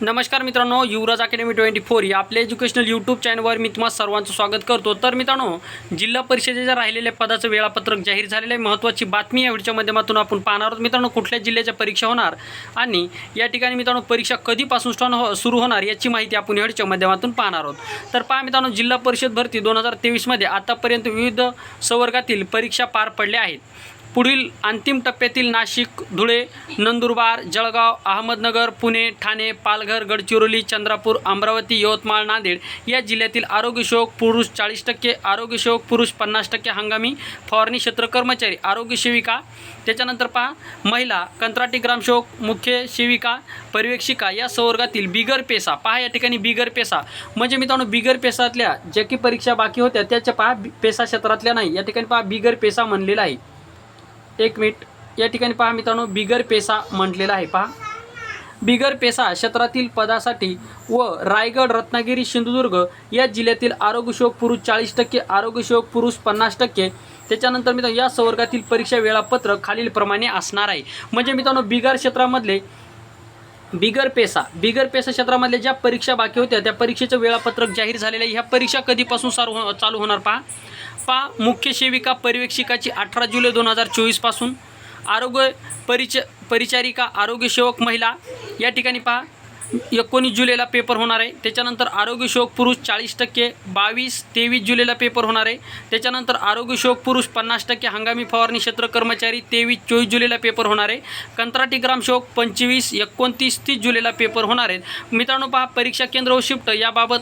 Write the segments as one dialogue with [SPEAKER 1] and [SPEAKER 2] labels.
[SPEAKER 1] नमस्कार मित्रांनो युवराज academy twenty four या आपल्या एज्युकेशनल यूट्यूब चॅनलवर मी तुम्हाला सर्वांचं स्वागत करतो. तर मित्रांनो जिल्हा परिषदेच्या राहिलेल्या पदाचं वेळापत्रक जाहीर झालेलं आहे. महत्त्वाची बातमी या व्हिडिओच्या माध्यमातून आपण पाहणार आहोत. मित्रांनो कुठल्या जिल्ह्याच्या परीक्षा होणार आणि या ठिकाणी मित्रांनो परीक्षा कधीपासून स्टॉन हो सुरू होणार याची माहिती आपण या व्हिडिओच्या माध्यमातून पाहणार आहोत. तर पहा मित्रांनो जिल्हा परिषद भरती दोन हजार तेवीसमध्ये आतापर्यंत विविध संवर्गातील परीक्षा पार पडल्या आहेत. पुढील अंतिम टप्प्यातील नाशिक धुळे नंदुरबार जळगाव अहमदनगर पुणे ठाणे पालघर गडचिरोली चंद्रपूर अमरावती यवतमाळ नांदेड या जिल्ह्यातील आरोग्यसेवक पुरुष चाळीस टक्के आरोग्यसेवक पुरुष पन्नास टक्के हंगामी फवारणी क्षेत्र कर्मचारी आरोग्य सेविका. त्याच्यानंतर पहा महिला कंत्राटी ग्रामसेवक मुख्य सेविका पर्यवेक्षिका या संवर्गातील बिगर पेसा. पहा या ठिकाणी बिगर पेसा. म्हणजे मित्रांनो बिगर पेसातल्या ज्या की परीक्षा बाकी होत्या त्याच्या पहा पेसा क्षेत्रातल्या नाही. या ठिकाणी पहा बिगर पेसा म्हणलेला आहे. एक मिनिट. या ठिकाणी पहा मित्रांनो बिगर पेसा म्हटलेला आहे. पहा. बिगर पेसा क्षेत्रातील पदासाठी व रायगड रत्नागिरी सिंधुदुर्ग या जिल्ह्यातील आरोग्यसेवक पुरुष चाळीस टक्के आरोग्यसेवक पुरुष पन्नास टक्के. त्याच्यानंतर मित्रांनो या संवर्गातील परीक्षा वेळापत्रक खालीलप्रमाणे असणार आहे. म्हणजे मित्रांनो बिगर क्षेत्रामधले बिगर पेसा. बिगर पेसा क्षेत्रामधल्या ज्या परीक्षा बाकी होत्या त्या परीक्षेचं वेळापत्रक जाहीर झालेलं आहे. ह्या परीक्षा कधीपासून सारू हो चालू होणार पहा. पहा मुख्य सेविका पर्यवेक्षिकाची अठरा जुलै दोन हजार चोवीसपासून. आरोग्य परिच परिचारिका आरोग्यसेवक महिला या ठिकाणी पहा. एकोणीस जुलैला पेपर होणार आहे. त्याच्यानंतर आरोग्यशोक पुरुष चाळीस टक्के बावीस तेवीस जुलैला पेपर होणार आहे. त्याच्यानंतर आरोग्यशोक पुरुष पन्नास टक्के हंगामी फवारणी क्षेत्र कर्मचारी तेवीस चोवीस जुलैला पेपर होणार आहे. कंत्राटी ग्रामशोक पंचवीस एकोणतीस तीस जुलैला पेपर होणार आहेत मित्रांनो पहा परीक्षा केंद्र व शिफ्ट याबाबत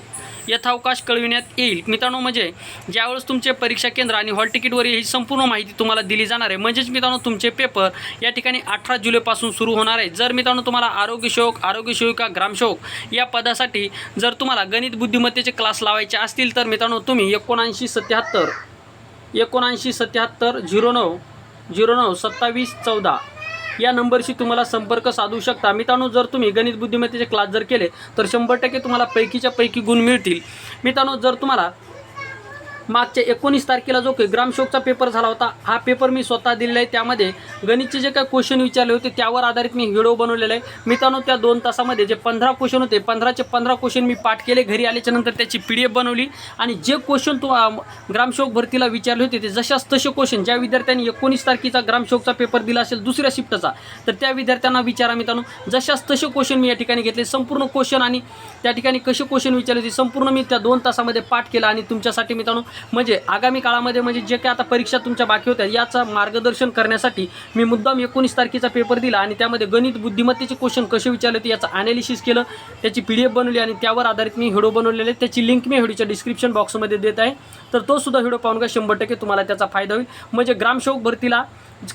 [SPEAKER 1] यथावकाश कळविण्यात येईल. मित्रांनो म्हणजे ज्यावेळेस तुमचे परीक्षा केंद्र आणि हॉल तिकीटवर ही संपूर्ण माहिती तुम्हाला दिली जाणार आहे. म्हणजेच मित्रांनो तुमचे पेपर या ठिकाणी अठरा जुलैपासून सुरू होणार आहे. जर मित्रांनो तुम्हाला आरोग्यसेवक आरोग्यसेविका ग्रामसेवक या पदासाठी जर तुम्हाला गणित बुद्धिमत्तेचे क्लास लावायचे असतील तर मित्रांनो तुम्ही एकोणऐंशी सत्याहत्तर एकोणऐंशी सत्याहत्तर झिरो नऊ झिरो नऊ सत्तावीस चौदा या नंबरशी तुम्हाला संपर्क साधू शकता. मित्रांनो जर तुम्ही गणित बुद्धिमत्तेचे क्लास जर केले तर शंभर टक्के तुम्हाला पैकीच्या पैकी गुण मिळतील. मित्रांनो जर तुम्हाला मागच्या एकोणीस तारखेला जो काही ग्रामशोकचा पेपर झाला होता हा पेपर मी स्वतः दिलेला आहे. त्यामध्ये गणितचे जे काही क्वेश्चन विचारले होते त्यावर आधारित मी व्हिडिओ बनवलेला आहे. मित्रांनो त्या दोन तासामध्ये जे पंधरा क्वेश्चन होते पंधराचे पंधरा क्वेश्चन मी पाठ केले. घरी आल्याच्यानंतर त्याची पी डी एफ बनवली. आणि जे क्वेश्चन तू ग्रामशोक भरतीला विचारले होते ते जशाच तसे क्वेश्चन ज्या विद्यार्थ्यांनी एकोणीस तारखेचा ग्रामशोकचा पेपर दिला असेल दुसऱ्या शिफ्टचा तर त्या विद्यार्थ्यांना विचारा मित्रांनो. जशाच तसे क्वेश्चन मी या ठिकाणी घेतले. संपूर्ण क्वेश्चन आणि त्या ठिकाणी कसे क्वेश्चन विचारले होते संपूर्ण मी त्या दोन तासामध्ये पाठ केला. आणि तुमच्यासाठी मित्रांनो म्हणजे आगामी काळामध्ये म्हणजे जे काय आता परीक्षा तुमच्या बाकी होत्या याचं मार्गदर्शन करण्यासाठी मी मुद्दाम एकोणीस तारखेचा पेपर दिला आणि त्यामध्ये गणित बुद्धिमत्तेचे क्वेश्चन कसे विचारले होते याचं ॲनालिसिस केलं. त्याची पी डी एफ बनवली आणि त्यावर आधारित मी व्हिडिओ बनवलेले त्याची लिंक मी व्हिडिओच्या डिस्क्रिप्शन बॉक्समध्ये देत आहे. तर तो सुद्धा व्हिडिओ पाहून का शंभर टक्के तुम्हाला त्याचा फायदा होईल. म्हणजे ग्रामसेवक भरतीला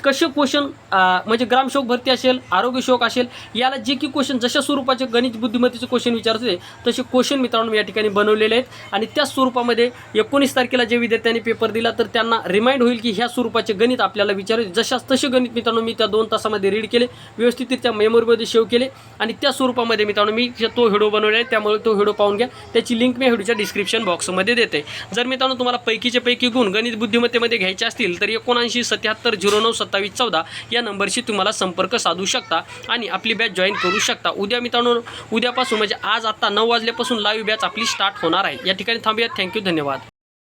[SPEAKER 1] कसे क्वेश्चन म्हणजे ग्रामशोक भरती असेल आरोग्यशोक असेल याला जे की क्वेश्चन जशा स्वरूपाचे गणित बुद्धिमत्तेचे क्वेश्चन विचारते तसे क्वेश्चन मित्रांनो या ठिकाणी बनवलेले आहेत. आणि त्या स्वरूपामध्ये एकोणीस तारखेला जे विद्यार्थ्यांनी पेपर दिला तर त्यांना रिमाइंड होईल की ह्या स्वरूपाचे गणित आपल्याला विचार जशाच तसे गणित मित्रांनो मी त्या दोन तासामध्ये रीड केले व्यवस्थितरित्या मेमोरीमध्ये सेव्ह केले. आणि त्या स्वरूपामध्ये मित्रांनो मी तो व्हिडिओ बनवला आहे त्यामुळे तो व्हिडिओ पाहून घ्या. त्याची लिंक मी व्हिडिओच्या डिस्क्रिप्शन बॉक्समध्ये देते. जर मित्रांनो तुम्हाला पैकीचे पैकी गुण गणित बुद्धिमत्तेमध्ये घ्यायचे असतील तर एकोणऐंशी सत्याहत्तर झिरो नऊ नऊ सत्तावीस चौदा या नंबरशी तुम्हाला संपर्क साधू शकता आणि आपली बॅच जॉईन करू शकता. उद्या मित्रांनो उद्यापासून म्हणजे आज आत्ता नऊ वाजल्यापासून लाईव्ह बॅच आपली स्टार्ट होणार आहे. या ठिकाणी थांबूया थँक्यू धन्यवाद.